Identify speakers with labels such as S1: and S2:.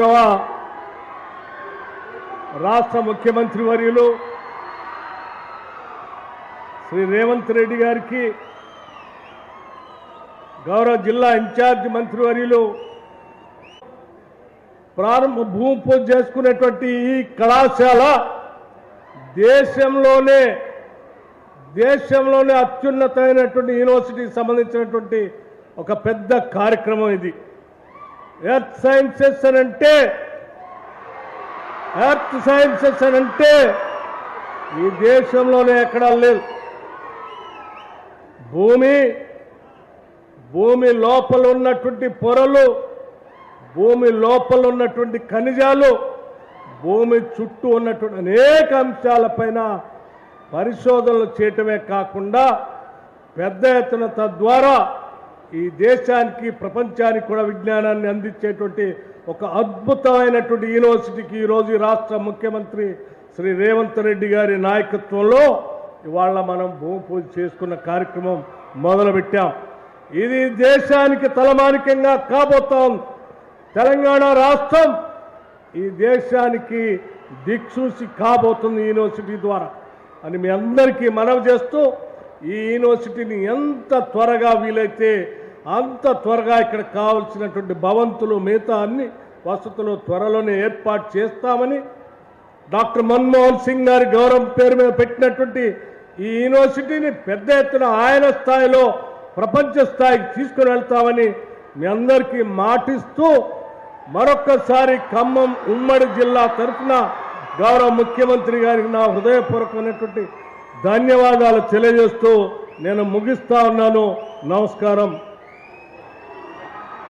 S1: గౌరవ రాష్ట్ర ముఖ్యమంత్రి వర్యులు శ్రీ రేవంత్ రెడ్డి గారికి గౌరవ జిల్లా ఇన్ఛార్జ్ మంత్రివర్యులు ప్రారంభ భూమి పూజ చేసుకునేటువంటి ఈ కళాశాల దేశంలోనే దేశంలోనే అత్యున్నతమైనటువంటి యూనివర్సిటీకి సంబంధించినటువంటి ఒక పెద్ద కార్యక్రమం ఇది. ఎర్త్ సైన్సెస్ అని అంటే ఎర్త్ సైన్సెస్ అని అంటే ఈ దేశంలోనే ఎక్కడా లేదు. భూమి భూమి లోపల ఉన్నటువంటి పొరలు భూమి లోపల ఉన్నటువంటి ఖనిజాలు భూమి చుట్టూ ఉన్నటువంటి అనేక అంశాలపైన పరిశోధనలు చేయటమే కాకుండా పెద్ద ఎత్తున తద్వారా ఈ దేశానికి ప్రపంచానికి కూడా విజ్ఞానాన్ని అందించేటువంటి ఒక అద్భుతమైనటువంటి యూనివర్సిటీకి ఈరోజు ఈ రాష్ట్ర ముఖ్యమంత్రి శ్రీ రేవంత్ రెడ్డి గారి నాయకత్వంలో ఇవాళ మనం భూమి పూజ చేసుకున్న కార్యక్రమం మొదలుపెట్టాం. ఇది దేశానికి తలమానికంగా కాబోతాం తెలంగాణ రాష్ట్రం ఈ దేశానికి దిక్సూచి కాబోతుంది యూనివర్సిటీ ద్వారా. అని మీ అందరికీ మనవి చేస్తూ ఈ యూనివర్సిటీని ఎంత త్వరగా వీలైతే అంత త్వరగా ఇక్కడ కావలసినటువంటి భవంతులు మిగతా అన్ని వసతులు త్వరలోనే ఏర్పాటు చేస్తామని డాక్టర్ మన్మోహన్ సింగ్ గారి గౌరవం పేరు మీద పెట్టినటువంటి ఈ యూనివర్సిటీని పెద్ద ఎత్తున ఆయన స్థాయిలో ప్రపంచ స్థాయికి తీసుకుని వెళ్తామని మీ అందరికీ మాటిస్తూ మరొక్కసారి ఖమ్మం ఉమ్మడి జిల్లా తరఫున గౌరవ ముఖ్యమంత్రి గారికి నా హృదయపూర్వకమైనటువంటి ధన్యవాదాలు తెలియజేస్తూ నేను ముగిస్తా ఉన్నాను. నమస్కారం.